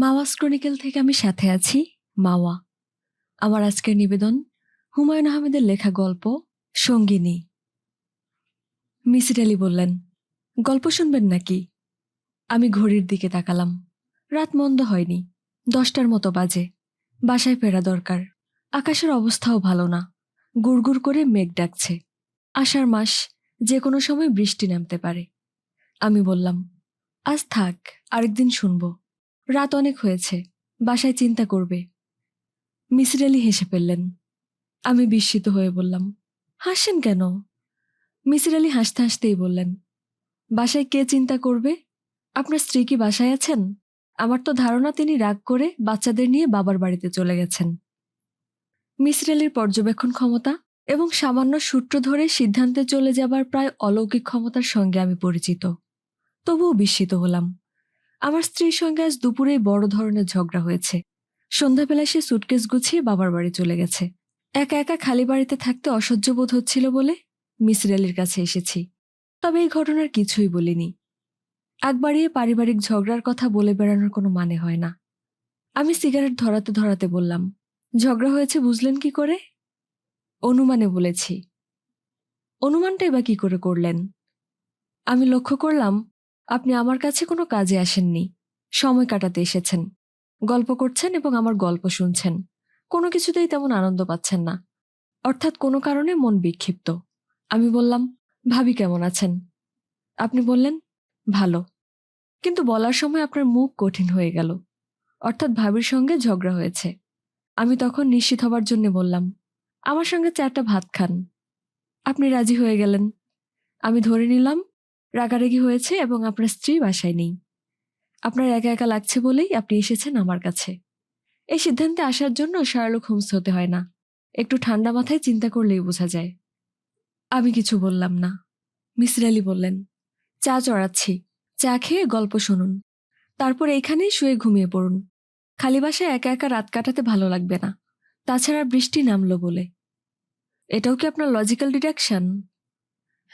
মাওয়াস ক্রনিকেল থেকে আমি সাথে আছি, মাওয়া। আমার আজকের নিবেদন, হুমায়ুন আহমেদের লেখা গল্প, সঙ্গিনী। মিসির আলী বললেন, গল্প শুনবেন নাকি? আমি ঘড়ির দিকে তাকালাম। রাত মন্দ হয়নি, দশটার মতো বাজে। বাসায় ফেরা দরকার। আকাশের অবস্থাও ভালো না। গুড়গুড় করে মেঘ ডাকছে। আষাঢ় মাস, যে কোনো সময় বৃষ্টি নামতে পারে। আমি বললাম, আজ থাক, আরেকদিন শুনব। রাত অনেক হয়েছে, বাসায় চিন্তা করবে। মিসির আলি হেসে ফেললেন। আমি বিস্মিত হয়ে বললাম হাসেন কেন? মিসির আলি হাসতে হাসতেই বললেন, বাসায় কে চিন্তা করবে? আপনার স্ত্রী কি বাসায় আছেন? আমার তো ধারণা তিনি রাগ করে বাচ্চাদের নিয়ে বাবার বাড়িতে চলে গেছেন। মিসির আলির পর্যবেক্ষণ ক্ষমতা এবং সামান্য সূত্র ধরে সিদ্ধান্তে চলে যাবার প্রায় অলৌকিক ক্ষমতার সঙ্গে আমি পরিচিত। তবুও বিস্মিত হলাম। আমার স্ত্রীর সঙ্গে আজ দুপুরেই বড় ধরনের ঝগড়া হয়েছে। সন্ধ্যাবেলা সে সুটকেস গুছিয়ে বাবার বাড়ি চলে গেছে। একা একা খালি বাড়িতে থাকতে অসহ্য বোধ হচ্ছিল বলে মিসির আলির কাছে এসেছি। তবে এই ঘটনার কিছুই বলিনি। আগ বাড়িয়ে পারিবারিক ঝগড়ার কথা বলে বেড়ানোর কোনো মানে হয় না। আমি সিগারেট ধরাতে ধরাতে বললাম, ঝগড়া হয়েছে বুঝলেন কি করে? অনুমানে বলেছি। অনুমানটাই বা কি করে করলেন? আমি লক্ষ্য করলাম আপনি আমার কাছে কোনো কাজে আসেননি। সময় কাটাতে এসেছেন। গল্প করছেন এবং আমার গল্প শুনছেন। কোনো কিছুতেই তেমন আনন্দ পাচ্ছেন না। অর্থাৎ কোনো কারণে মন বিক্ষিপ্ত। আমি বললাম, ভাবি কেমন আছেন? আপনি বললেন, ভালো। কিন্তু বলার সময় আপনার মুখ কঠিন হয়ে গেল। অর্থাৎ ভাবির সঙ্গে ঝগড়া হয়েছে। আমি তখন নিশ্চিত হবার জন্য বললাম, আমার সঙ্গে চারটা ভাত খান। আপনি রাজি হয়ে গেলেন। আমি ধরে নিলাম রাগারাগি হয়েছে এবং আপনার স্ত্রী বাসায় নেই। আপনার একা একা লাগছে বলেই আপনি এসেছেন আমার কাছে। এই সিদ্ধান্তে আসার জন্য শার্লক হোমস হতে হয় না। একটু ঠান্ডা মাথায় চিন্তা করলেই বোঝা যায়। আমি কিছু বললাম না। মিসির আলী বললেন, চা চড়াচ্ছি। চা খেয়ে গল্প শুনুন। তারপর এইখানেই শুয়ে ঘুমিয়ে পড়ুন। খালি বাসায় একা একা রাত কাটাতে ভালো লাগবে না। তাছাড়া বৃষ্টি নামলো বলে। এটাও কি আপনার লজিক্যাল ডিডাকশন?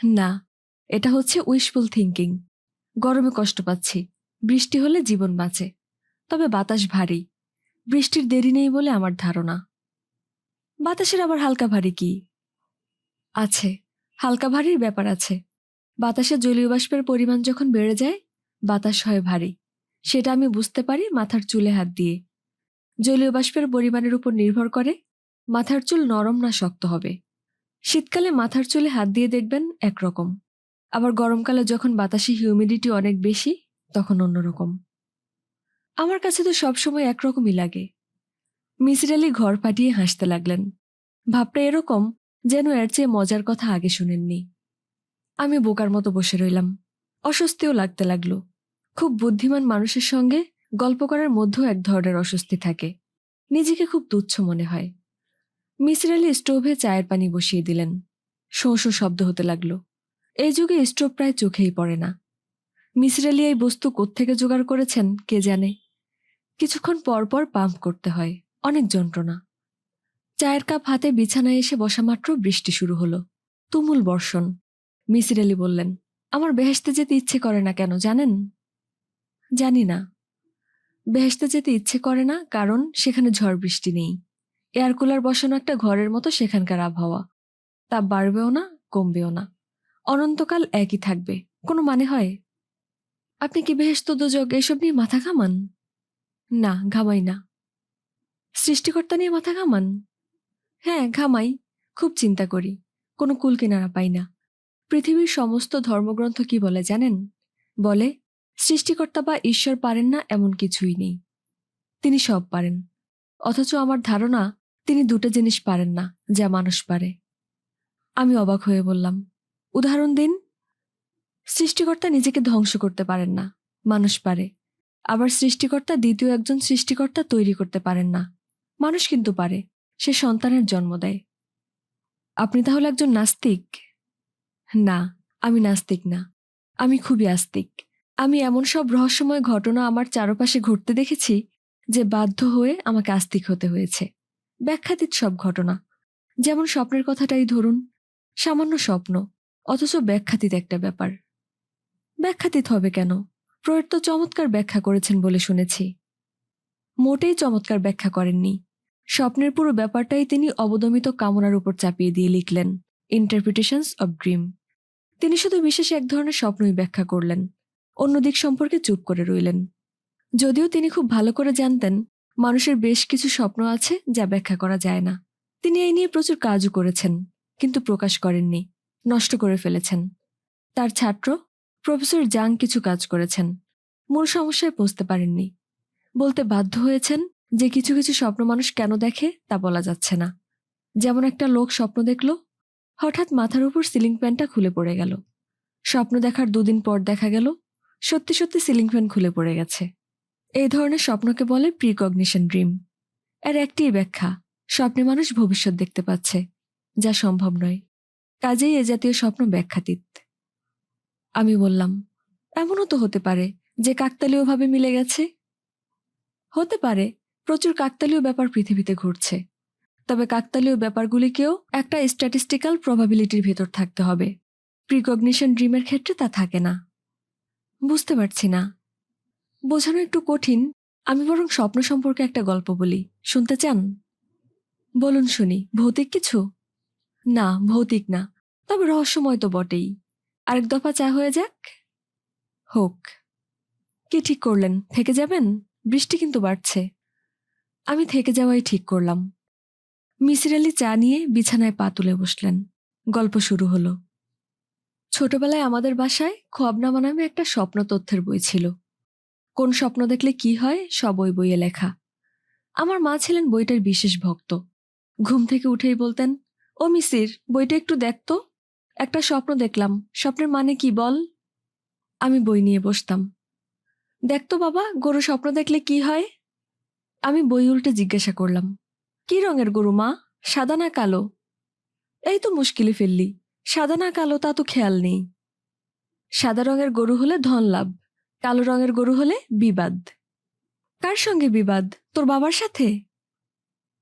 না। এটা হচ্ছে উইশফুল থিঙ্কিং গরমে কষ্ট পাচ্ছি, বৃষ্টি হলে জীবন বাঁচে, তবে বাতাস ভারী। বৃষ্টির দেরি নেই বলে আমার ধারণা। বাতাসের আবার হালকা ভারী কি? আছে, হালকা ভারীর ব্যাপার আছে। বাতাসে জলীয় বাষ্পের পরিমাণ যখন বেড়ে যায়, বাতাস হয় ভারী। সেটা আমি বুঝতে পারি মাথার চুলে হাত দিয়ে। জলীয় বাষ্পের পরিমাণের উপর নির্ভর করে, মাথার চুল নরম না শক্ত হবে। শীতকালে মাথার চুলে হাত দিয়ে দেখবেন একরকম। আবার গরমকালে যখন বাতাসে হিউমিডিটি অনেক বেশি, তখন অন্যরকম। আমার কাছে তো সবসময় একরকমই লাগে। মিসির আলি ঘর ফাটিয়ে হাসতে লাগলেন। ভাবটা এরকম যেন এর চেয়ে মজার কথা আগে শুনেননি। আমি বোকার মতো বসে রইলাম। অস্বস্তিও লাগতে লাগল। খুব বুদ্ধিমান মানুষের সঙ্গে গল্প করার মধ্যেও এক ধরনের অস্বস্তি থাকে। নিজেকে খুব তুচ্ছ মনে হয়। মিসির আলি স্টোভে চায়ের পানি বসিয়ে দিলেন। শোঁ শোঁ শব্দ হতে লাগল। এই যুগে স্টোভ প্রায় চোখেই পড়ে না। মিসির আলি এই বস্তু কোত্থেকে জোগাড় করেছেন, কে জানে? কিছুক্ষণ পর পর পাম্প করতে হয়, অনেক যন্ত্রণা। চায়ের কাপ হাতে বিছানায় এসে বসা মাত্র বৃষ্টি শুরু হলো। তুমুল বর্ষণ। মিসির আলি বললেন, আমার বেহেস্তে যেতে ইচ্ছে করে না কেন, জানেন? জানি না। বেহেস্তে যেতে ইচ্ছে করে না, কারণ সেখানে ঝড় বৃষ্টি নেই। এয়ার কুলার বসানো একটা ঘরের মতো সেখানকার আবহাওয়া। তাপ বাড়বেও না, কমবেও না। অনন্তকাল একই থাকবে। কোনো মানে হয়? আপনি কি বেহেস্ত দোজক এসব নিয়ে মাথা ঘামান? না, ঘামাই না। সৃষ্টিকর্তা নিয়ে মাথা ঘামান? হ্যাঁ ঘামাই। খুব চিন্তা করি। কোনো কুল কিনারা পাই না। পৃথিবীর সমস্ত ধর্মগ্রন্থ কি বলে জানেন? বলে, সৃষ্টিকর্তা বা ঈশ্বর পারেন না এমন কিছুই নেই। তিনি সব পারেন। অথচ আমার ধারণা, তিনি দুটো জিনিস পারেন না, যা মানুষ পারে। আমি অবাক হয়ে বললাম উদাহরণ দিন। সৃষ্টিকর্তা নিজেকে ধ্বংস করতে পারেন না, মানুষ পারে। আবার সৃষ্টিকর্তা দ্বিতীয় একজন সৃষ্টিকর্তা তৈরি করতে পারেন না, মানুষ কিন্তু পারে। সে সন্তানের জন্ম দেয়। আপনি তাহলে একজন নাস্তিক? না, আমি নাস্তিক না। আমি খুবই আস্তিক। আমি এমন সব রহস্যময় ঘটনা আমার চারপাশে ঘটতে দেখেছি যে বাধ্য হয়ে আমাকে আস্তিক হতে হয়েছে। ব্যাখ্যাতীত সব ঘটনা। যেমন স্বপ্নের কথাটাই ধরুন, সামান্য স্বপ্ন। অথচ ব্যাখ্যাতীত একটা ব্যাপার। ব্যাখ্যাতীত হবে কেন? প্রয়ের তো চমৎকার ব্যাখ্যা করেছেন বলে শুনেছি। মোটেই চমৎকার ব্যাখ্যা করেননি। স্বপ্নের পুরো ব্যাপারটাই তিনি অবদমিত কামনার উপর চাপিয়ে দিয়ে লিখলেন ইন্টারপ্রিটেশনস অব ড্রিম তিনি শুধু বিশেষ এক ধরনের স্বপ্নই ব্যাখ্যা করলেন, অন্য দিক সম্পর্কে চুপ করে রইলেন। যদিও তিনি খুব ভালো করে জানতেন, মানুষের বেশ কিছু স্বপ্ন আছে যা ব্যাখ্যা করা যায় না। তিনি এই নিয়ে প্রচুর কাজও করেছেন, কিন্তু প্রকাশ করেননি। নষ্ট করে ফেলেছেন। তার ছাত্র, প্রফেসর জাং কিছু কাজ করেছেন। মূল সমস্যায় পৌঁছতে পারেননি। বলতে বাধ্য হয়েছেন যে কিছু কিছু স্বপ্ন মানুষ কেন দেখে তা বলা যাচ্ছে না। যেমন একটা লোক স্বপ্ন দেখল, হঠাৎ মাথার উপর সিলিং ফ্যানটা খুলে পড়ে গেল। স্বপ্ন দেখার দুদিন পর দেখা গেল, সত্যি সত্যি সিলিং ফ্যান খুলে পড়ে গেছে। এই ধরনের স্বপ্নকে বলে প্রিকগনিশন ড্রিম এর একটি ব্যাখ্যা, স্বপ্নে মানুষ ভবিষ্যৎ দেখতে পাচ্ছে, যা সম্ভব নয়। কাজেই এ জাতীয় স্বপ্ন ব্যাখ্যাতীত। আমি বললাম, এমনও তো হতে পারে যে কাকতালীয়ভাবে মিলে গেছে? হতে পারে, প্রচুর কাকতালীয় ব্যাপার পৃথিবীতে ঘটছে। তবে কাকতালীয় ব্যাপারগুলিকেও একটা স্ট্যাটিস্টিক্যাল প্রবাবিলিটির ভেতর থাকতে হবে। প্রিকগনিশন ড্রিমের ক্ষেত্রে তা থাকে না। বুঝতে পারছি না। বোঝানো একটু কঠিন, আমি বরং স্বপ্ন সম্পর্কে একটা গল্প বলি। শুনতে চান? বলুন শুনি, ভৌতিক কিছু? না, ভৌতিক না। তবে রহস্যময় তো বটেই। আরেক দফা চা হয়ে যাক। হোক। কি ঠিক করলেন? থেকে যাবেন? বৃষ্টি কিন্তু বাড়ছে। আমি থেকে যাওয়াই ঠিক করলাম। মিসির আলি চা নিয়ে বিছানায় পা তুলে বসলেন। গল্প শুরু হলো। ছোটবেলায় আমাদের বাসায় খোয়াবনামা নামে একটা স্বপ্ন তথ্যের বই ছিল। কোন স্বপ্ন দেখলে কি হয়, সব ওই বইয়ে লেখা। আমার মা ছিলেন বইটার বিশেষ ভক্ত। ঘুম থেকে উঠেই বলতেন ও মিসির, বইটা একটু দেখতো একটা স্বপ্ন দেখলাম। স্বপ্নের মানে কি বল? আমি বই নিয়ে বসতাম। দেখতো বাবা গরু স্বপ্ন দেখলে কি হয়? আমি বই উল্টে জিজ্ঞাসা করলাম, কি রঙের গরু মা? সাদা না কালো? এই তো মুশকিলে ফেললি। সাদা না কালো তা তো খেয়াল নেই। সাদা রঙের গরু হলে ধন লাভ, কালো রঙের গরু হলে বিবাদ। কার সঙ্গে বিবাদ? তোর বাবার সাথে?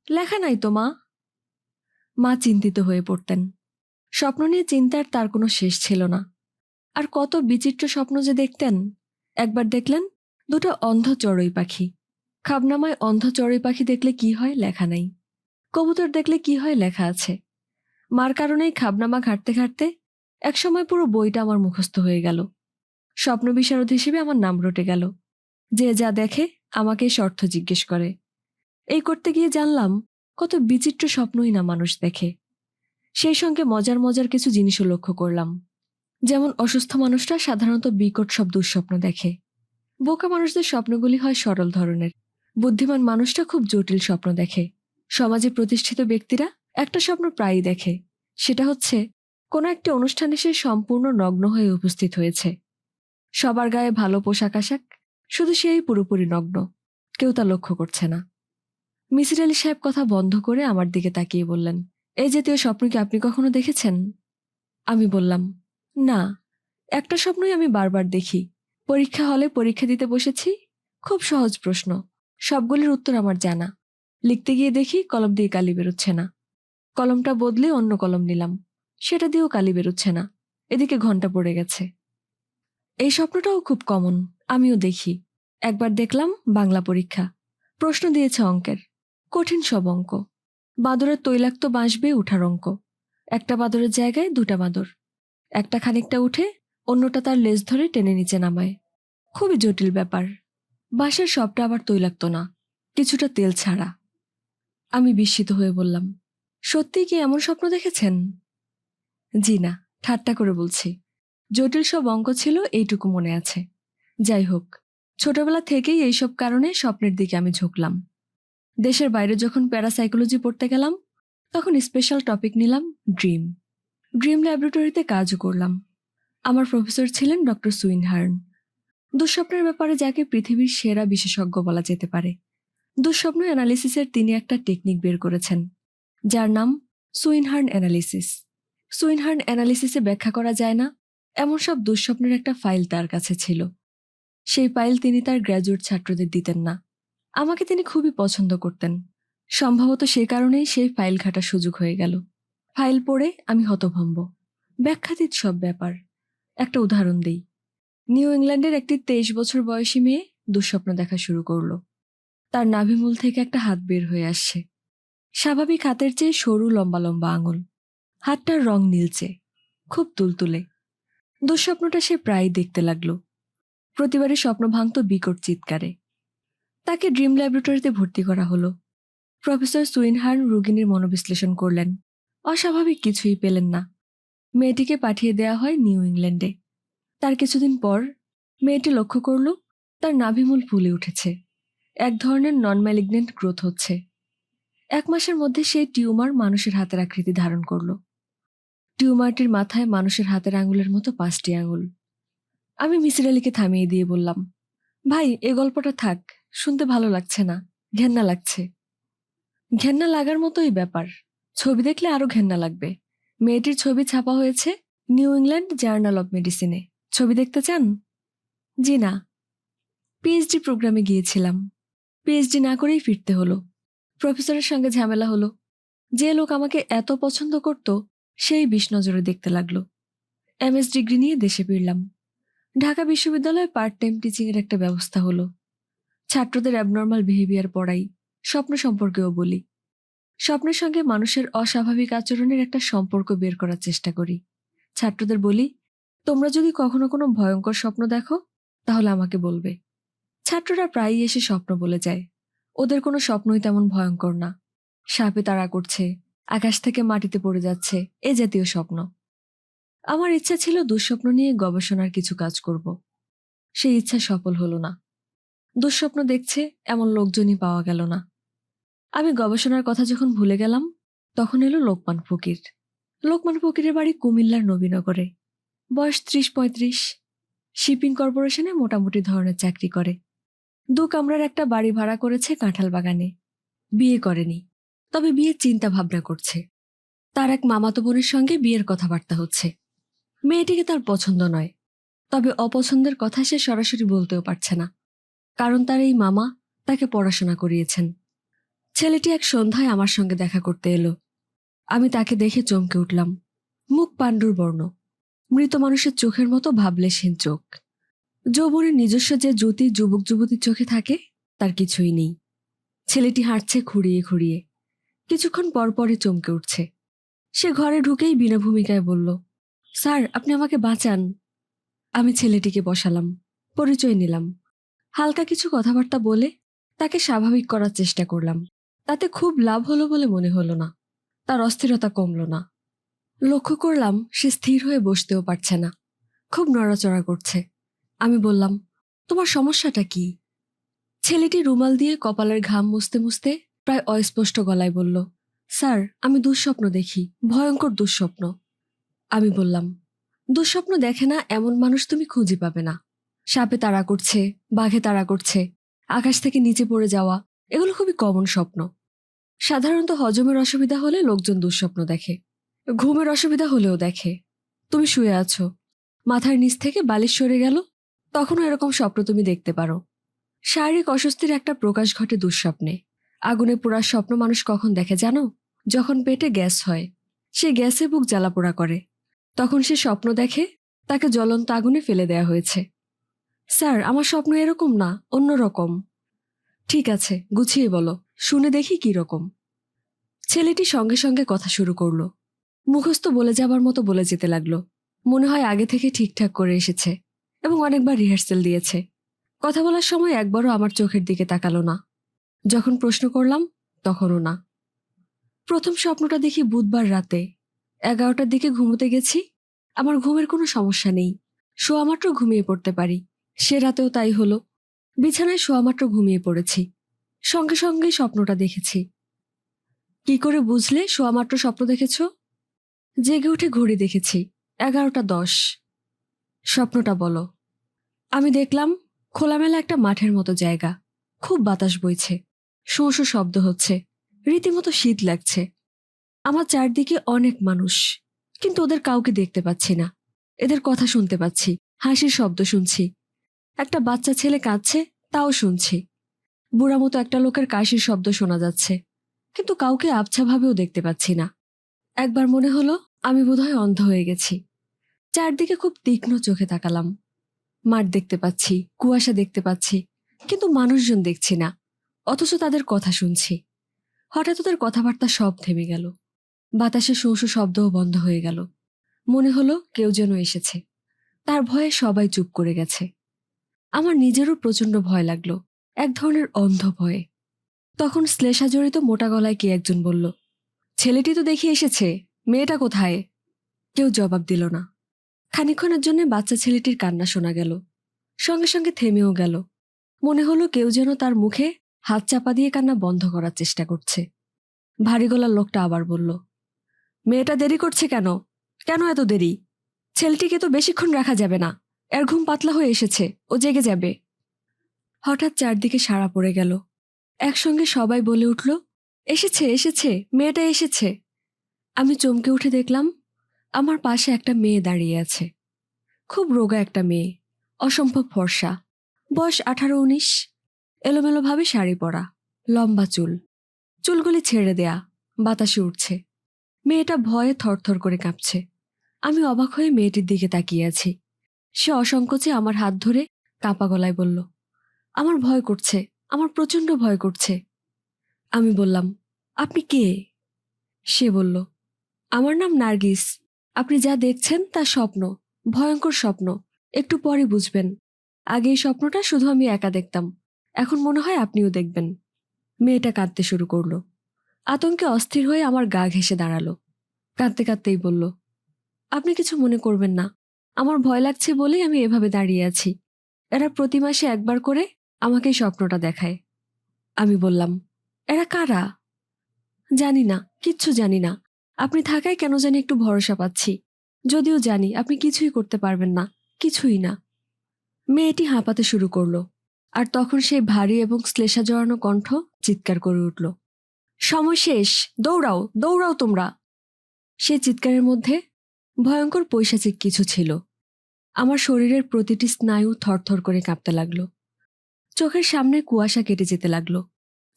লেখা নাই তো মা। মা চিন্তিত হয়ে পড়তেন। স্বপ্ন নিয়ে চিন্তার তার কোনো শেষ ছিল না। আর কত বিচিত্র স্বপ্ন যে দেখতেন। একবার দেখলেন, দুটো অন্ধ চড়ুই পাখি। খাবনামায় অন্ধ চড়ুই পাখি দেখলে কি হয় লেখা নাই। কবুতর দেখলে কি হয় লেখা আছে। মার কারণেই খাবনামা ঘাটতে ঘাটতে একসময় পুরো বইটা আমার মুখস্থ হয়ে গেল। স্বপ্ন বিশারদ হিসেবে আমার নাম রটে গেল। যে যা দেখে আমাকে শর্ত জিজ্ঞেস করে। এই করতে গিয়ে জানলাম কত বিচিত্র স্বপ্নই না মানুষ দেখে। সেই সঙ্গে মজার মজার কিছু জিনিসও লক্ষ্য করলাম। যেমন অসুস্থ মানুষরা সাধারণত বিকট সব দুঃস্বপ্ন দেখে। বোকা মানুষদের স্বপ্নগুলি হয় সরল ধরনের। বুদ্ধিমান মানুষটা খুব জটিল স্বপ্ন দেখে। সমাজে প্রতিষ্ঠিত ব্যক্তিরা একটা স্বপ্ন প্রায়ই দেখে। সেটা হচ্ছে, কোনো একটি অনুষ্ঠানে সে সম্পূর্ণ নগ্ন হয়ে উপস্থিত হয়েছে। সবার গায়ে ভালো পোশাক আশাক, শুধু সেই পুরোপুরি নগ্ন। কেউ তা লক্ষ্য করছে না। মিসির আলী সাহেব কথা বন্ধ করে আমার দিকে তাকিয়ে বললেন, এই জাতীয় স্বপ্ন কি আপনি কখনো দেখেছেন? আমি বললাম, না, একটা স্বপ্নই আমি বারবার দেখি। পরীক্ষা হলে পরীক্ষা দিতে বসেছি? খুব সহজ প্রশ্ন। সবগুলির উত্তর আমার জানা। লিখতে গিয়ে দেখি কলম দিয়ে কালি বেরোচ্ছে না। কলমটা বদলে অন্য কলম নিলাম। সেটা দিয়েও কালি বেরোচ্ছে না। এদিকে ঘণ্টা পড়ে গেছে। এই স্বপ্নটাও খুব কমন আমিও দেখি। একবার দেখলাম বাংলা পরীক্ষা। প্রশ্ন দিয়েছে অঙ্কের। কঠিন সব অঙ্ক। বাঁদরের তৈলাক্ত বাঁশবে উঠার অঙ্ক। একটা বাঁদরের জায়গায় দুটা বাঁদর। একটা খানিকটা উঠে অন্যটা তার লেজ ধরে টেনে নিচে নামায়। খুবই জটিল ব্যাপার। বাঁশের সবটা আবার তৈলাক্ত না, কিছুটা তেল ছাড়া। আমি বিস্মিত হয়ে বললাম, সত্যি কি এমন স্বপ্ন দেখেছেন? জি না, ঠাট্টা করে বলছি। জটিল সব অঙ্ক ছিল এইটুকু মনে আছে। যাই হোক, ছোটবেলা থেকেই এইসব কারণে স্বপ্নের দিকে আমি ঝুঁকলাম। দেশের বাইরে যখন প্যারাসাইকোলজি পড়তে গেলাম, তখন স্পেশাল টপিক নিলাম ড্রিম। ড্রিম ল্যাবরেটরিতে কাজও করলাম। আমার প্রফেসর ছিলেন ডক্টর সুইনহার্ন। দুঃস্বপ্নের ব্যাপারে যাকে পৃথিবীর সেরা বিশেষজ্ঞ বলা যেতে পারে। দুঃস্বপ্ন অ্যানালিসিসের তিনি একটা টেকনিক বের করেছেন, যার নাম সুইনহার্ন অ্যানালিসিস। সুইনহার্ন অ্যানালিসিসে ব্যাখ্যা করা যায় না, এমন সব দুঃস্বপ্নের একটা ফাইল তার কাছে ছিল। সেই ফাইল তিনি তার গ্র্যাজুয়েট ছাত্রদের দিতেন না। আমাকে তিনি খুবই পছন্দ করতেন। সম্ভবত সে কারণেই সেই ফাইল ঘাটার সুযোগ হয়ে গেল। ফাইল পড়ে আমি হতভম্ব। ব্যাখ্যাতীত সব ব্যাপার। একটা উদাহরণ দিই। নিউ ইংল্যান্ডের একটি তেইশ বছর বয়সী মেয়ে দুঃস্বপ্ন দেখা শুরু করল। তার নাভিমূল থেকে একটা হাত বের হয়ে আসছে। স্বাভাবিক হাতের চেয়ে সরু লম্বা লম্বা আঙুল। হাতটার রং নীলচে, খুব তুলতুলে। দুঃস্বপ্নটা সে প্রায় দেখতে লাগল। প্রতিবারই স্বপ্ন ভাঙত বিকট চিৎকারে। তাকে ড্রিম ল্যাবরেটরিতে ভর্তি করা হলো। প্রফেসর সুইনহার্ন রুগিনীর মনোবিশ্লেষণ করলেন। অস্বাভাবিক কিছুই পেলেন না। মেয়েটিকে পাঠিয়ে দেয়া হয় নিউ ইংল্যান্ডে। তার কিছুদিন পর মেয়েটি লক্ষ্য করল, তার নাভিমূল ফুলে উঠেছে। এক ধরনের নন ম্যালিগনেন্ট গ্রোথ হচ্ছে। এক মাসের মধ্যে সেই টিউমার মানুষের হাতের আকৃতি ধারণ করল। টিউমারটির মাথায় মানুষের হাতের আঙুলের মতো পাঁচটি আঙুল। আমি মিসির আলীকে থামিয়ে দিয়ে বললাম, ভাই, এ গল্পটা থাক। শুনতে ভালো লাগছে না, ঘেন্না লাগছে। ঘেন্না লাগার মতোই ব্যাপার। ছবি দেখলে আরও ঘেন্না লাগবে। মেয়েটির ছবি ছাপা হয়েছে নিউ ইংল্যান্ড জার্নাল অব মেডিসিনে। ছবি দেখতে চান? জি না। পিএইচডি প্রোগ্রামে গিয়েছিলাম। পিএইচডি না করেই ফিরতে হলো। প্রফেসরের সঙ্গে ঝামেলা হলো। যে লোক আমাকে এত পছন্দ করত, সেই বিষ নজরে দেখতে লাগল। এমএস ডিগ্রি নিয়ে দেশে ফিরলাম। ঢাকা বিশ্ববিদ্যালয়ে পার্ট টাইম টিচিংয়ের একটা ব্যবস্থা হলো। ছাত্রদের অ্যাবনর্মাল বিহেভিয়ার পড়াই, স্বপ্ন সম্পর্কেও বলি। স্বপ্নের সঙ্গে মানুষের অস্বাভাবিক আচরণের একটা সম্পর্ক বের করার চেষ্টা করি। ছাত্রদের বলি, তোমরা যদি কখনো কোনো ভয়ঙ্কর স্বপ্ন দেখো, তাহলে আমাকে বলবে। ছাত্ররা প্রায়ই এসে স্বপ্ন বলে যায়। ওদের কোনো স্বপ্নই তেমন ভয়ঙ্কর না। সাপে তাড়া করছে, আকাশ থেকে মাটিতে পড়ে যাচ্ছে, এ জাতীয় স্বপ্ন। আমার ইচ্ছা ছিল দুঃস্বপ্ন নিয়ে গবেষণার কিছু কাজ করব। সেই ইচ্ছা সফল হলো না। দুঃস্বপ্ন দেখছে, এমন লোকজনই পাওয়া গেল না। আমি গবেষণার কথা যখন ভুলে গেলাম, তখন এলো লোকমান ফকির। লোকমান ফকিরের বাড়ি কুমিল্লার নবীনগরে। বয়স ত্রিশ পঁয়ত্রিশ শিপিং কর্পোরেশনে মোটামুটি ধরনের চাকরি করে। দু কামরার একটা বাড়ি ভাড়া করেছে কাঁঠাল বাগানে। বিয়ে করেনি, তবে বিয়ের চিন্তা ভাবনা করছে। তার এক মামাতো বোনের সঙ্গে বিয়ের কথাবার্তা হচ্ছে। মেয়েটিকে তার পছন্দ নয়, তবে অপছন্দের কথা সে সরাসরি বলতেও পারছে না। কারণ তার এই মামা তাকে পড়াশোনা করিয়েছেন। ছেলেটি এক সন্ধ্যায় আমার সঙ্গে দেখা করতে এলো। আমি তাকে দেখে চমকে উঠলাম। মুখ পাণ্ডুর বর্ণ। মৃত মানুষের চোখের মতো ভাবলেশহীন চোখ। যৌবনের নিজস্ব যে জ্যোতি যুবক যুবতীর চোখে থাকে, তার কিছুই নেই। ছেলেটি হাঁটছে খুঁড়িয়ে খুঁড়িয়ে কিছুক্ষণ পরপরই চমকে উঠছে। সে ঘরে ঢুকেই বিনা ভূমিকায় বলল, স্যার, আপনি আমাকে বাঁচান। আমি ছেলেটিকে বসালাম, পরিচয় নিলাম। হালকা কিছু কথাবার্তা বলে তাকে স্বাভাবিক করার চেষ্টা করলাম। তাতে খুব লাভ হলো বলে মনে হলো না। তার অস্থিরতা কমল না। লক্ষ্য করলাম সে স্থির হয়ে বসতেও পারছে না। খুব নড়াচড়া করছে। আমি বললাম, তোমার সমস্যাটা কি? ছেলেটি রুমাল দিয়ে কপালের ঘাম মুছতে মুছতে প্রায় অস্পষ্ট গলায় বলল, স্যার, আমি দুঃস্বপ্ন দেখি, ভয়ঙ্কর দুঃস্বপ্ন। আমি বললাম, দুঃস্বপ্ন দেখে না এমন মানুষ তুমি খুঁজে পাবে না। সাপে তাড়া করছে, বাঘে তাড়া করছে, আকাশ থেকে নিচে পড়ে যাওয়া, এগুলো খুবই কমন স্বপ্ন। সাধারণত হজমের অসুবিধা হলে লোকজন দুঃস্বপ্ন দেখে, ঘুমের অসুবিধা হলেও দেখে। তুমি শুয়ে আছো, মাথার নিচ থেকে বালিশ সরে গেল, তখনও এরকম স্বপ্ন তুমি দেখতে পারো। শারীরিক অস্বস্তির একটা প্রকাশ ঘটে দুঃস্বপ্নে। আগুনে পোড়ার স্বপ্ন মানুষ কখন দেখে জানো? যখন পেটে গ্যাস হয়, সে গ্যাসে বুক জ্বালাপোড়া করে। তখন সে স্বপ্ন দেখে, তাকে জ্বলন্ত আগুনে ফেলে দেয়া হয়েছে। স্যার, আমার স্বপ্ন এরকম না, অন্যরকম। ঠিক আছে, গুছিয়ে বলো, শুনে দেখি কি রকম। ছেলেটি সঙ্গে সঙ্গে কথা শুরু করল। মুখস্থ বলে যাবার মতো বলে যেতে লাগল। মনে হয় আগে থেকে ঠিকঠাক করে এসেছে এবং অনেকবার রিহার্সেল দিয়েছে। কথা বলার সময় একবারও আমার চোখের দিকে তাকালো না। যখন প্রশ্ন করলাম, তখনও না। প্রথম স্বপ্নটা দেখি বুধবার রাতে। এগারোটার দিকে ঘুমোতে গেছি। আমার ঘুমের কোনো সমস্যা নেই। শোয়া মাত্র ঘুমিয়ে পড়তে পারি। সে রাতেও তাই হলো। বিছানায় শোয়া মাত্র ঘুমিয়ে পড়েছি। সঙ্গে সঙ্গে স্বপ্নটা দেখেছি। কি করে বুঝলে শোয়া মাত্র স্বপ্ন দেখেছ? জেগে উঠে ঘড়ি দেখেছি, এগারোটা দশ। স্বপ্নটা বলো। আমি দেখলাম খোলামেলা একটা মাঠের মতো জায়গা। খুব বাতাস বইছে। শোঁ শব্দ হচ্ছে। রীতিমতো শীত লাগছে। আমার চারদিকে অনেক মানুষ, কিন্তু ওদের কাউকে দেখতে পাচ্ছি না। এদের কথা শুনতে পাচ্ছি, হাসির শব্দ শুনছি। একটা বাচ্চা ছেলে কাঁদছে, তাও শুনছি। বুড়া মতো একটা লোকের কাশির শব্দ শোনা যাচ্ছে, কিন্তু কাউকে আবছাভাবেও দেখতে পাচ্ছি না। একবার মনে হলো, আমি বোধহয় অন্ধ হয়ে গেছি। চারদিকে খুব তীক্ষ্ণ চোখে তাকালাম। মাঠ দেখতে পাচ্ছি, কুয়াশা দেখতে পাচ্ছি, কিন্তু মানুষজন দেখছি না, অথচ তাদের কথা শুনছি। হঠাৎ ওদের কথাবার্তা সব থেমে গেল। বাতাসে শোঁ শোঁ শব্দও বন্ধ হয়ে গেল। মনে হলো কেউ যেন এসেছে। তার ভয়ে সবাই চুপ করে গেছে। আমার নিজেরও প্রচণ্ড ভয় লাগল, এক ধরনের অন্ধ ভয়ে। তখন শ্লেষা জড়িত মোটা গলায় কে একজন বলল, ছেলেটি তো দেখি এসেছে, মেয়েটা কোথায়? কেউ জবাব দিল না। খানিক্ষণের জন্য বাচ্চা ছেলেটির কান্না শোনা গেল, সঙ্গে সঙ্গে থেমেও গেল। মনে হলো কেউ যেন তার মুখে হাত চাপা দিয়ে কান্না বন্ধ করার চেষ্টা করছে। ভারী গলার লোকটা আবার বলল, মেয়েটা দেরি করছে কেন? কেন এত দেরি? ছেলেটিকে তো বেশিক্ষণ রাখা যাবে না। এর ঘুম পাতলা হয়ে এসেছে, ও জেগে যাবে। হঠাৎ চারদিকে সাড়া পড়ে গেল। একসঙ্গে সবাই বলে উঠল, এসেছে এসেছে, মেয়েটা এসেছে। আমি চমকে উঠে দেখলাম, আমার পাশে একটা মেয়ে দাঁড়িয়ে আছে। খুব রোগা একটা মেয়ে, অসম্ভব ফর্সা। বয়স আঠারো উনিশ, এলোমেলোভাবে শাড়ি পরা, লম্বা চুল। চুলগুলি ছেড়ে দেয়া, বাতাসে উঠছে মেয়েটা ভয়ে থরথর করে কাঁপছে। আমি অবাক হয়ে মেয়েটির দিকে তাকিয়ে আছি। সে অসংকোচে আমার হাত ধরে কাঁপা গলায় বলল, আমার ভয় করছে, আমার প্রচণ্ড ভয় করছে। আমি বললাম, আপনি কে? সে বলল, আমার নাম নার্গিস। আপনি যা দেখছেন তা স্বপ্ন, ভয়ঙ্কর স্বপ্ন। একটু পরে বুঝবেন। আগে এই স্বপ্নটা শুধু আমি একা দেখতাম। এখন মনে হয় আপনিও দেখবেন। মেয়েটা কাঁদতে শুরু করল। আতঙ্কে অস্থির হয়ে আমার গা ঘেসে দাঁড়াল। কাঁদতে কাঁদতেই বলল, আপনি কিছু মনে করবেন না। আমার ভয় লাগছে বলেই আমি এভাবে দাঁড়িয়ে আছি। এরা প্রতি মাসে একবার করে আমাকে স্বপ্নটা দেখায়। আমি বললাম, এরা কারা? জানি না, কিচ্ছু জানি না। আপনি থাকায় কেন জানি একটু ভরসা পাচ্ছি। যদিও জানি, আপনি কিছুই করতে পারবেন না, কিছুই না। মেয়েটি হাঁপাতে শুরু করল, আর তখন সেই ভারী এবং শ্লেষা জড়ানো কণ্ঠ চিৎকার করে উঠল, সময় শেষ, দৌড়াও দৌড়াও তোমরা। সে চিৎকারের মধ্যে ভয়ঙ্কর পৈশাচিক কিছু ছিল। আমার শরীরের প্রতিটি স্নায়ু থরথর করে কাঁপতে লাগল। চোখের সামনে কুয়াশা কেটে যেতে লাগল।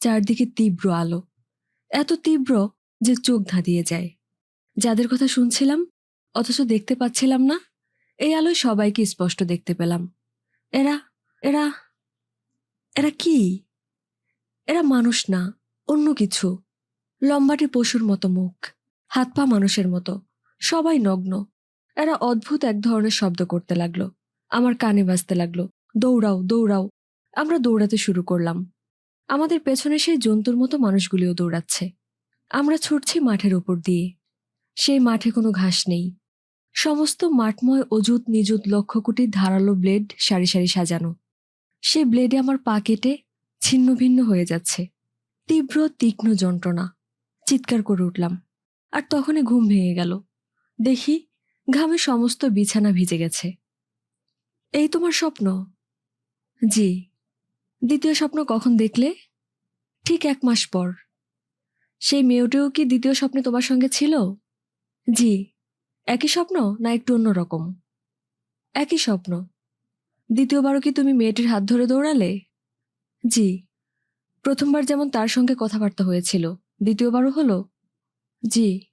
চারদিকে তীব্র আলো। এত তীব্র যে চোখ ধাঁধিয়ে যায়। যাদের কথা শুনছিলাম, অথচ দেখতে পাচ্ছিলাম না, এই আলোয় সবাইকে স্পষ্ট দেখতে পেলাম। এরা এরা এরা কি? এরা মানুষ না, অন্য কিছু। লম্বাটে পশুর মতো মুখ, হাত পা মানুষের মতো। সবাই নগ্ন। এরা অদ্ভুত এক ধরনের শব্দ করতে লাগল। আমার কানে বাজতে লাগল, দৌড়াও দৌড়াও। আমরা দৌড়াতে শুরু করলাম। আমাদের পেছনে সেই জন্তুর মতো মানুষগুলিও দৌড়াচ্ছে। আমরা ছুটছি মাঠের উপর দিয়ে। সেই মাঠে কোনো ঘাস নেই। সমস্ত মাঠময় অজুত নিজুত লক্ষ কোটি ধারালো ব্লেড সারি সারি সাজানো। সেই ব্লেডে আমার পা কেটে ছিন্ন ভিন্ন হয়ে যাচ্ছে। তীব্র, তীক্ষ্ণ যন্ত্রণা। চিৎকার করে উঠলাম। আর তখনই ঘুম ভেঙে গেল। দেখি ঘামে সমস্ত বিছানা ভিজে গেছে। এই তোমার স্বপ্ন? জি। দ্বিতীয় স্বপ্ন কখন দেখলে? ঠিক এক মাস পর। সেই মেয়েটিও কি দ্বিতীয় স্বপ্নে তোমার সঙ্গে ছিল? জি। একই স্বপ্ন না একটু অন্যরকম একই স্বপ্ন। দ্বিতীয়বারও কি তুমি মেয়েটির হাত ধরে দৌড়ালে? জি। প্রথমবার যেমন তার সঙ্গে কথাবার্তা হয়েছিল, দ্বিতীয়বারও হলো? জি।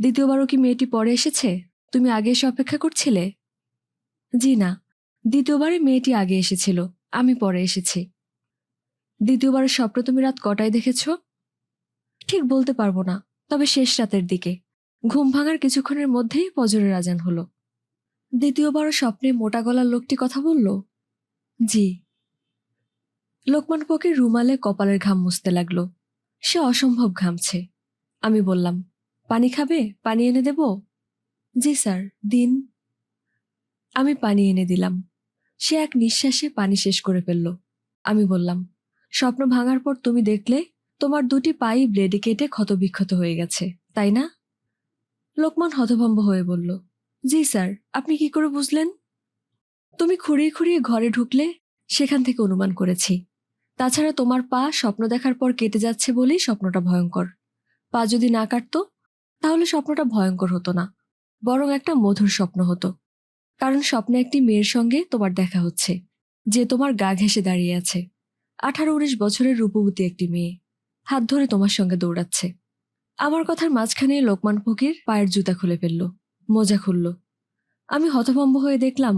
দ্বিতীয়বারও কি মেয়েটি পরে এসেছে? তুমি আগে এসে অপেক্ষা করছিলে? জি না। দ্বিতীয়বারে মেয়েটি আগে এসেছিল। আমি পরে এসেছি। দ্বিতীয়বারের স্বপ্ন তুমি রাত কটায় দেখেছ? ঠিক বলতে পারব না, তবে শেষ রাতের দিকে। ঘুম ভাঙার কিছুক্ষণের মধ্যেই পজরের আজান হলো। দ্বিতীয়বার স্বপ্নে মোটা গলার লোকটি কথা বলল, জি। লোকমান ফকির রুমালে কপালের ঘাম মুছতে লাগল। সে অসম্ভব ঘামছে। আমি বললাম পানি খাবে? পানি এনে দেব? জি, স্যার, দিন। আমি পানি এনে দিলাম। সে এক নিঃশ্বাসে পানি শেষ করে ফেলল। আমি বললাম, স্বপ্ন ভাঙার পর তুমি দেখলে তোমার দুটি পাই ব্লেডে কেটে ক্ষতবিক্ষত হয়ে গেছে, তাই না? লোকমান হতভম্ব হয়ে বলল, জি, স্যার, আপনি কি করে বুঝলেন? তুমি খুঁড়িয়ে খুঁড়িয়ে ঘরে ঢুকলে সেখান থেকে অনুমান করেছি। তাছাড়া তোমার পা স্বপ্ন দেখার পর কেটে যাচ্ছে বলেই স্বপ্নটা ভয়ঙ্কর। পা যদি না কাটতো তাহলে স্বপ্নটা ভয়ঙ্কর হতো না, বরং একটা মধুর স্বপ্ন হতো। কারণ স্বপ্নে একটি মেয়ের সঙ্গে তোমার দেখা হচ্ছে, যে তোমার গা ঘেঁষে দাঁড়িয়ে আছে। আঠারো উনিশ বছরের রূপবতী একটি মেয়ে, হাত ধরে তোমার সঙ্গে দৌড়াচ্ছে। আমার কথার মাঝখানে লোকমান ফকির পায়ের জুতা খুলে ফেলল, মোজা খুলল। আমি হতভম্ব হয়ে দেখলাম,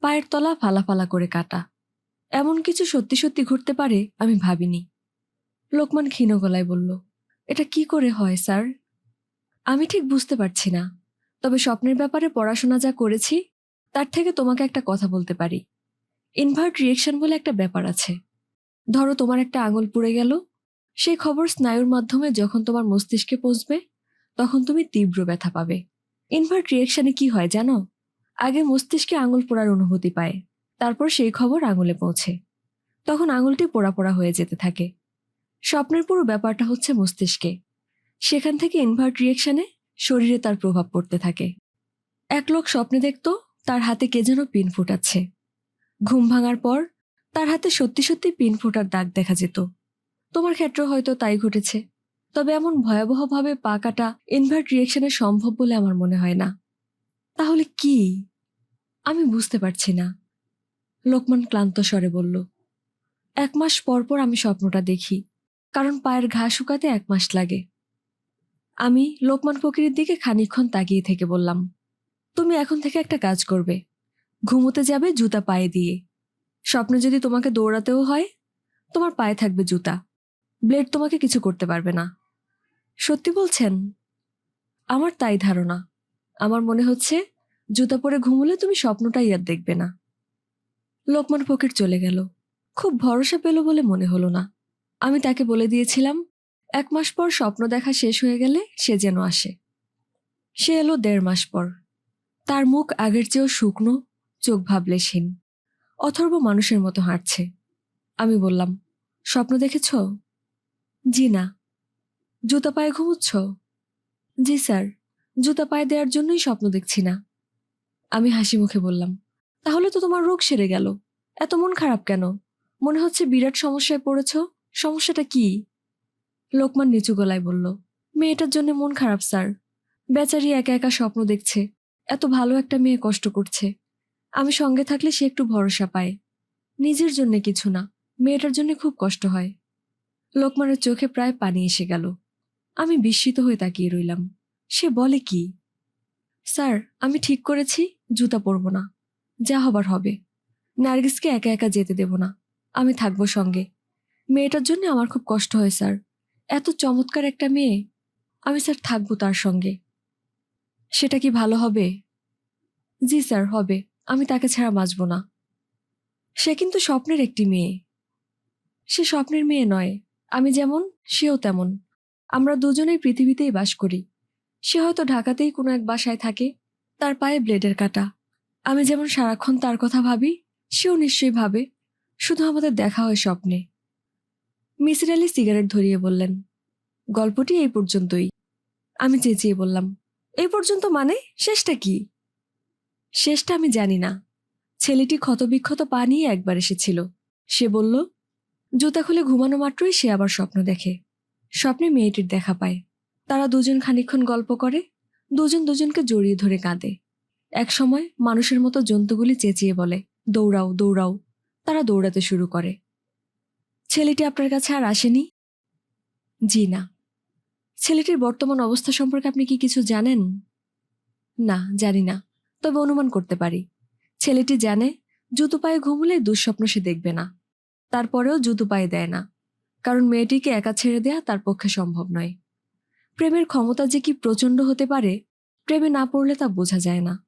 পায়ের তলা ফালা ফালা করে কাটা। এমন কিছু সত্যি সত্যি ঘটতে পারে আমি ভাবিনি। লোকমান ক্ষীণ গলায় বলল, এটা কি করে হয়, স্যার? আমি ঠিক বুঝতে পারছি না। তবে স্বপ্নের ব্যাপারে পড়াশোনা যা করেছি, তার থেকে তোমাকে একটা কথা বলতে পারি। ইনভার্ট রিয়েকশন বলে একটা ব্যাপার আছে। ধরো তোমার একটা আঙুল পুড়ে গেল। সেই খবর স্নায়ুর মাধ্যমে যখন তোমার মস্তিষ্কে পৌঁছবে, তখন তুমি তীব্র ব্যথা পাবে। ইনভার্ট রিয়েকশনে কি হয় জানো? আগে মস্তিষ্কে আঙুল পোড়ার অনুভূতি পায়, তারপর সেই খবর আঙুলে পৌঁছে। তখন আঙুলটি পোড়া পোড়া হয়ে যেতে থাকে। স্বপ্নের পুরো ব্যাপারটা হচ্ছে মস্তিষ্কে। সেখান থেকে ইনভার্ট রিয়েকশনে শরীরে তার প্রভাব পড়তে থাকে। এক লোক স্বপ্নে দেখত তার হাতে কে যেন পিন ফুটাচ্ছে। ঘুম ভাঙার পর তার হাতে সত্যি সত্যি পিন ফোটার দাগ দেখা যেত। তোমার ক্ষেত্রে হয়তো তাই ঘটেছে। তবে এমন ভয়াবহভাবে পা কাটা ইনভার্ট রিয়েকশনে সম্ভব বলে আমার মনে হয় না। তাহলে কি? আমি বুঝতে পারছি না। লোকমান ক্লান্ত স্বরে বলল, এক মাস পর পর আমি স্বপ্নটা দেখি। কারণ পায়ের ঘা শুকাতে এক মাস লাগে। আমি লোকমান ফকিরের দিকে খানিকক্ষণ তাকিয়ে থেকে বললাম, তুমি এখন থেকে একটা কাজ করবে। ঘুমোতে যাবে জুতা পায়ে দিয়ে। স্বপ্নে যদি তোমাকে দৌড়াতেও হয়, তোমার পায়ে থাকবে জুতা। ব্লেড তোমাকে কিছু করতে পারবে না। সত্যি বলছেন? আমার তাই ধারণা। আমার মনে হচ্ছে জুতা পরে ঘুমুলে তুমি স্বপ্নটাই আর দেখবে না। লোকমান ফকির চলে গেল। খুব ভরসা পেল বলে মনে হলো না। আমি তাকে বলে দিয়েছিলাম এক মাস পর স্বপ্ন দেখা শেষ হয়ে গেলে সে যেন আসে। সে এলো দেড় মাস পর। তার মুখ আগের চেয়েও শুকনো, চোখ ভাবলেশহীন। অথর্ব মানুষের মতো হাঁটছে। আমি বললাম, স্বপ্ন দেখেছ? জি না। জুতা পায়ে ঘুমুচ্ছ? জি, স্যার। জুতা পায়ে দেওয়ার জন্যই স্বপ্ন দেখছি না। আমি হাসি মুখে বললাম, তাহলে তো তোমার রোগ সেরে গেল। এত মন খারাপ কেন? মনে হচ্ছে বিরাট সমস্যায় পড়েছ। সমস্যাটা কি? লোকমান নিচু গলায় বলল, মেয়েটার জন্য মন খারাপ, স্যার। বেচারি একা একা স্বপ্ন দেখছে। এত ভালো একটা মেয়ে কষ্ট করছে। আমি সঙ্গে থাকলে সে একটু ভরসা পায়। নিজের জন্য কিছু না, মেয়েটার জন্য খুব কষ্ট হয়। লোকমানের চোখে প্রায় পানি এসে গেল। আমি বিস্মিত হয়ে তাকিয়ে রইলাম। সে বলে কি, স্যার, আমি ঠিক করেছি, জুতা পরব না। যা হবার হবে। নার্গিসকে একা একা যেতে দেব না। আমি থাকব সঙ্গে। মেয়েটার জন্য আমার খুব কষ্ট হয়, স্যার। এত চমৎকার একটা মেয়ে, আমি স্যার থাকব তার সঙ্গে। সেটা কি ভালো হবে? জি স্যার, হবে। আমি তাকে ছাড়া বাঁচব না। সে কিন্তু স্বপ্নের একটি মেয়ে। সে স্বপ্নের মেয়ে নয়। আমি যেমন, সেও তেমন। আমরা দুজনেই পৃথিবীতেই বাস করি। সে হয়তো ঢাকাতেই কোনো এক বাসায় থাকে, তার পায়ে ব্লেডের কাটা। আমি যেমন সারাক্ষণ তার কথা ভাবি, সেও নিশ্চয়ই ভাবে। শুধু আমাদের দেখা হয় স্বপ্নে। মিসির আলি সিগারেট ধরিয়ে বললেন, গল্পটি এই পর্যন্তই। আমি চেঁচিয়ে বললাম, এই পর্যন্ত মানে? শেষটা কি? শেষটা আমি জানি না। ছেলেটি ক্ষতবিক্ষত পা নিয়ে একবার এসেছিল। সে বলল, জুতা খুলে ঘুমানো মাত্রই সে আবার স্বপ্ন দেখে। স্বপ্নে মেয়েটির দেখা পায়। তারা দুজন খানিকক্ষণ গল্প করে, দুজন দুজনকে জড়িয়ে ধরে কাঁদে। এক সময় মানুষের মতো জন্তুগুলি চেঁচিয়ে বলে, দৌড়াও দৌড়াও। তারা দৌড়াতে শুরু করে। ছেলেটি আপনার কাছে আর আসেনি? জি, না। ছেলেটির বর্তমান অবস্থা সম্পর্কে আপনি কি কিছু জানেন? না, জানি না। তবে অনুমান করতে পারি। ছেলেটি জানে, জুতো পায়ে ঘুমলে দুঃস্বপ্ন সে দেখবে না। তারপরেও জুতো পায়ে দেয় না। কারণ মেয়েটিকে একা ছেড়ে দেয়া তার পক্ষে সম্ভব নয়। প্রেমের ক্ষমতা যে কি প্রচণ্ড হতে পারে, প্রেমে না পড়লে তা বোঝা যায় না।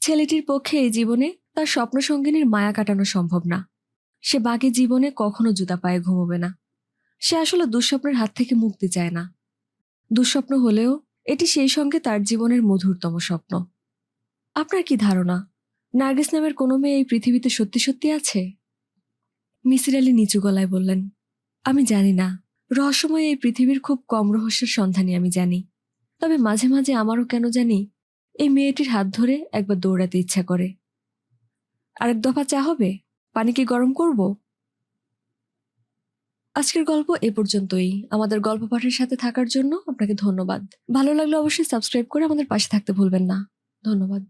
ছেলেটির পক্ষে এই জীবনে তার স্বপ্ন সঙ্গিনীর মায়া কাটানো সম্ভব না। সে বাকি জীবনে কখনো জুতা পায়ে ঘুমোবে না। সে আসলে দুঃস্বপ্নের হাত থেকে মুক্তি চায় না। দুঃস্বপ্ন হলেও এটি সেই সঙ্গে তার জীবনের মধুরতম স্বপ্ন। আপনার কি ধারণা? নার্গিস নামের কোনো মেয়ে এই পৃথিবীতে সত্যি সত্যি আছে? মিসির আলী নিচু গলায় বললেন, আমি জানি না। রহস্যময় এই পৃথিবীর খুব কম রহস্যের সন্ধানই আমি জানি। তবে মাঝে মাঝে আমারও কেন জানি এই মেয়েটির হাত ধরে একবার দৌড়াতে ইচ্ছা করে। আরেক দফা চা হবে? পানি কি গরম করব? আজকের গল্প এ পর্যন্তই। আমাদের গল্প পাঠের সাথে থাকার জন্য আপনাকে ধন্যবাদ। ভালো লাগলে অবশ্যই সাবস্ক্রাইব করে আমাদের পাশে থাকতে ভুলবেন না। ধন্যবাদ।